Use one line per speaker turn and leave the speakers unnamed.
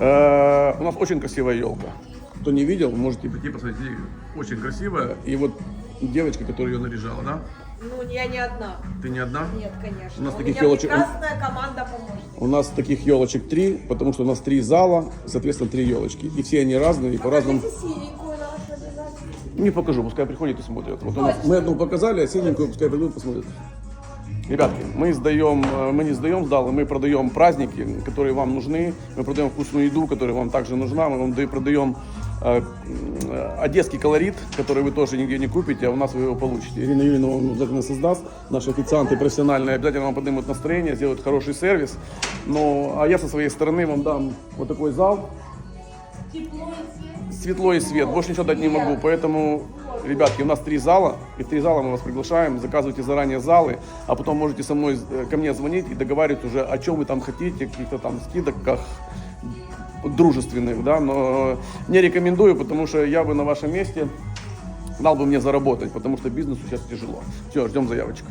Э, у нас очень красивая елка. Кто не видел, можете прийти посмотреть. Очень красивая. И вот девочка, которая ее наряжала, да?
Ну, я не одна.
Ты не одна?
Нет, конечно.
У нас
У
таких
меня
елочек-
прекрасная команда помощников.
У нас таких елочек три, потому что у нас три зала, соответственно, три елочки. И все они разные, и по-разному.
Нашу обязательно.
Не покажу, пускай приходят и смотрят. Вот у нас, мы одну показали, а синенькую пускай придут и посмотрят. Ребятки, мы сдаем, э, мы не сдаем залы, мы продаем праздники, которые вам нужны, мы продаем вкусную еду, которая вам также нужна, мы вам да- продаем э, э, одесский колорит, который вы тоже нигде не купите, а у нас вы его получите. Ирина Юрьевна вам обязательно создаст, наши официанты профессиональные обязательно вам поднимут настроение, сделают хороший сервис. Ну, а я со своей стороны вам дам вот такой зал, светло и свет. Больше ничего дать не могу. Поэтому, ребятки, у нас три зала. И в три зала мы вас приглашаем. Заказывайте заранее залы, а потом можете со мной э, ко мне звонить и договаривать уже, о чем вы там хотите, каких-то там скидках дружественных, да, но не рекомендую, потому что я бы на вашем месте дал бы мне заработать, потому что бизнесу сейчас тяжело. Все, ждем заявочку.